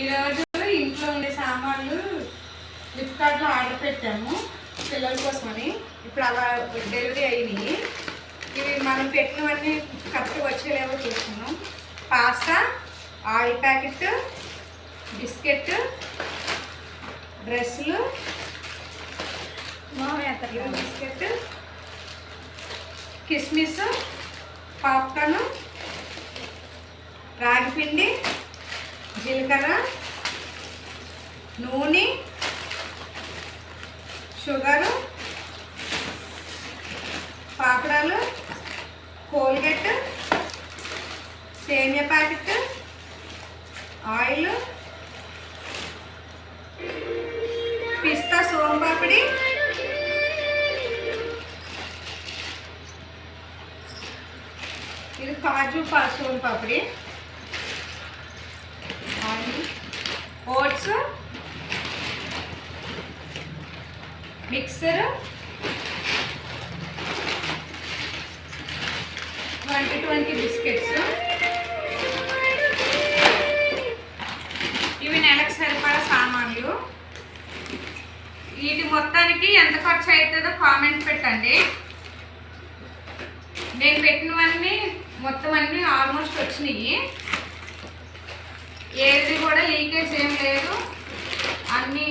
ఈరోజు ఇంట్లో ఉండే సామాన్లు ఫ్లిప్కార్ట్లో ఆర్డర్ పెట్టాము పిల్లల కోసమని. ఇప్పుడు అలా డెలివరీ అయినాయి. ఇవి మనం పెట్టినవన్నీ కరెక్ట్గా వచ్చేలేవో చూస్తున్నాం. పాస్తా ఆయిల్ ప్యాకెట్ బిస్కెట్ డ్రెస్సులు బిస్కెట్ కిస్మిస్ పాప్కార్న్ రాగి పిండి జీలకర్ర నూనె షుగరు పాపడాలు కోల్గేట్ సేమియా ప్యాకెట్ ఆయిల్ పిస్తా సోంపాపిడి ఇది కాజు పా soan papdi oil oats mixer? Twenty twenty biscuits. ఇవి నెలకు సరిపడా సామాన్లు. వీటి మొత్తానికి ఎంత ఖర్చు అవుతుందో కామెంట్ పెట్టండి. నేను పెట్టినవన్నీ మొత్తం అన్నీ ఆల్మోస్ట్ వచ్చినాయి. ఏది కూడా లీకేజ్ ఏం లేదు. అన్నీ